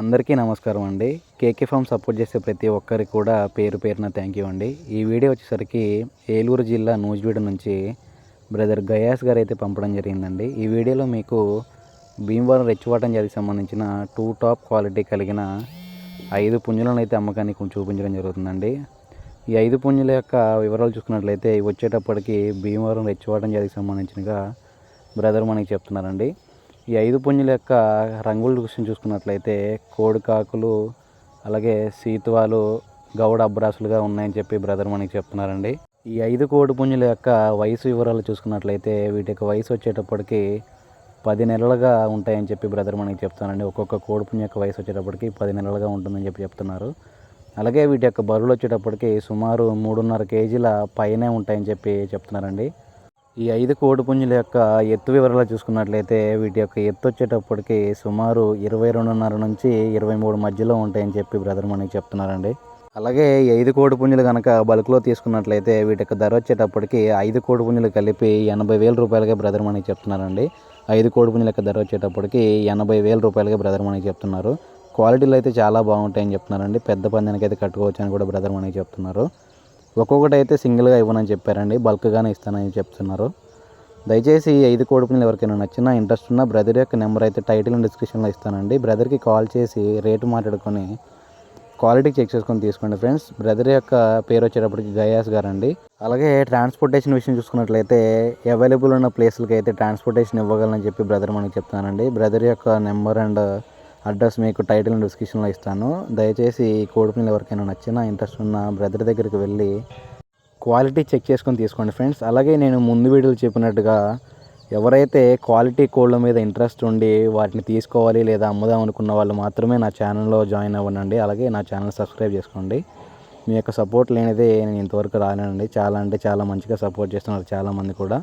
అందరికీ నమస్కారం అండి. కేకే ఫామ్ సపోర్ట్ చేసే ప్రతి ఒక్కరికి కూడా పేరు పేరున థ్యాంక్ యూ అండి. ఈ వీడియో వచ్చేసరికి ఏలూరు జిల్లా నూజివీడు నుంచి బ్రదర్ గయాస్ గారు అయితే పంపడం జరిగిందండి. ఈ వీడియోలో మీకు భీమవరం రెచ్చివాటం జాతికి సంబంధించిన టూ టాప్ క్వాలిటీ కలిగిన ఐదు పుంజులను అయితే అమ్మకానికి చూపించడం జరుగుతుందండి. ఈ ఐదు పుంజుల యొక్క వివరాలు చూసుకున్నట్లయితే వచ్చేటప్పటికి భీమవరం రెచ్చివాటం జాతికి సంబంధించినగా బ్రదర్ మనకి చెప్తున్నారండి. ఈ ఐదు పుంజుల యొక్క రంగుల దృశ్యం చూసుకున్నట్లయితే కోడికాకులు అలాగే సీతువాలు గౌడ అబ్రాసులుగా ఉన్నాయని చెప్పి బ్రదర్ మనకి చెప్తున్నారండి. ఈ ఐదు కోడి పుంజుల యొక్క వయసు వివరాలు చూసుకున్నట్లయితే వీటి యొక్క వయసు వచ్చేటప్పటికి పది నెలలుగా ఉంటాయని చెప్పి బ్రదర్ మనకి చెప్తానండి ఒక్కొక్క కోడి పుంజు యొక్క వయసు వచ్చేటప్పటికి పది నెలలుగా ఉంటుందని చెప్పి చెప్తున్నారు. అలాగే వీటి యొక్క బరువులు వచ్చేటప్పటికి సుమారు మూడున్నర కేజీల పైనే ఉంటాయని చెప్పి చెప్తున్నారండి. ఈ ఐదు కోడిపుంజుల యొక్క ఎత్తు వివరాలు చూసుకున్నట్లయితే వీటి యొక్క ఎత్తు వచ్చేటప్పటికి సుమారు ఇరవై రెండున్నర నుంచి ఇరవై మూడు మధ్యలో ఉంటాయని చెప్పి బ్రదర్ మనకి చెప్తున్నారండి. అలాగే ఈ ఐదు కోడిపుంజులు కనుక బల్క్లో తీసుకున్నట్లయితే వీటి యొక్క ధర వచ్చేటప్పటికి ఐదు కోడిపుంజులు కలిపి ఎనభై వేల రూపాయలుగా బ్రదర్ మనకి చెప్తున్నారండి. ఐదు కోడి పుంజుల యొక్క ధర వచ్చేటప్పటికి ఎనభై వేల రూపాయలుగా బ్రదర్ మనకి చెప్తున్నారు. క్వాలిటీలు అయితే చాలా బాగుంటాయని చెప్తున్నారండి. పెద్ద పందానికి అయితే కట్టుకోవచ్చు అని కూడా బ్రదర్ మనకి చెప్తున్నారు. ఒక్కొక్కటి అయితే సింగిల్గా ఇవ్వనని చెప్పారండి బల్క్గానే ఇస్తానని చెప్తున్నారు. దయచేసి ఈ ఐదు కోడిపులు ఎవరికైనా నచ్చినా ఇంట్రెస్ట్ ఉన్న బ్రదర్ యొక్క నెంబర్ అయితే టైటిల్ అండ్ డిస్క్రిప్షన్లో ఇస్తానండి. బ్రదర్కి కాల్ చేసి రేటు మాట్లాడుకొని క్వాలిటీ చెక్ చేసుకొని తీసుకోండి ఫ్రెండ్స్. బ్రదర్ యొక్క పేరు వచ్చేటప్పటికి గయాస్ గారు అండి అలాగే ట్రాన్స్పోర్టేషన్ విషయం చూసుకున్నట్లయితే అవైలబుల్ ఉన్న ప్లేస్లకి అయితే ట్రాన్స్పోర్టేషన్ ఇవ్వగలనని చెప్పి బ్రదర్ మనకి చెప్తానండి బ్రదర్ యొక్క నెంబర్ అండ్ అడ్రస్ మీకు టైటిల్ డిస్క్రిప్షన్లో ఇస్తాను. దయచేసి ఈ కోడిపిల్లలు ఎవరికైనా నచ్చినా ఇంట్రెస్ట్ ఉన్న బ్రదర్ దగ్గరికి వెళ్ళి క్వాలిటీ చెక్ చేసుకొని తీసుకోండి ఫ్రెండ్స్ అలాగే నేను ముందు వీడియోలు చెప్పినట్టుగా ఎవరైతే క్వాలిటీ కోళ్ళ మీద ఇంట్రెస్ట్ ఉండి వాటిని తీసుకోవాలి లేదా అమ్ముదాం అనుకున్న వాళ్ళు మాత్రమే నా ఛానల్లో జాయిన్ అవ్వనండి. అలాగే నా ఛానల్ సబ్స్క్రైబ్ చేసుకోండి. మీ యొక్క సపోర్ట్ లేనిదే నేను ఇంతవరకు రానండి చాలా అంటే చాలా మంచిగా సపోర్ట్ చేస్తున్నారు చాలామంది కూడా.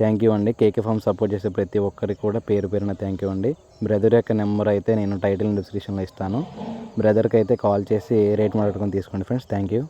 థ్యాంక్ యూ అండి. కేకే ఫామ్ సపోర్ట్ చేసే ప్రతి ఒక్కరికి కూడా పేరు పేరున థ్యాంక్ యూ అండి. బ్రదర్ యొక్క నెంబర్ అయితే నేను టైటిల్ డిస్క్రిప్షన్లో ఇస్తాను. బ్రదర్కి అయితే కాల్ చేసి రేట్ మాట్లాడుకొని తీసుకోండి ఫ్రెండ్స్ థ్యాంక్ యూ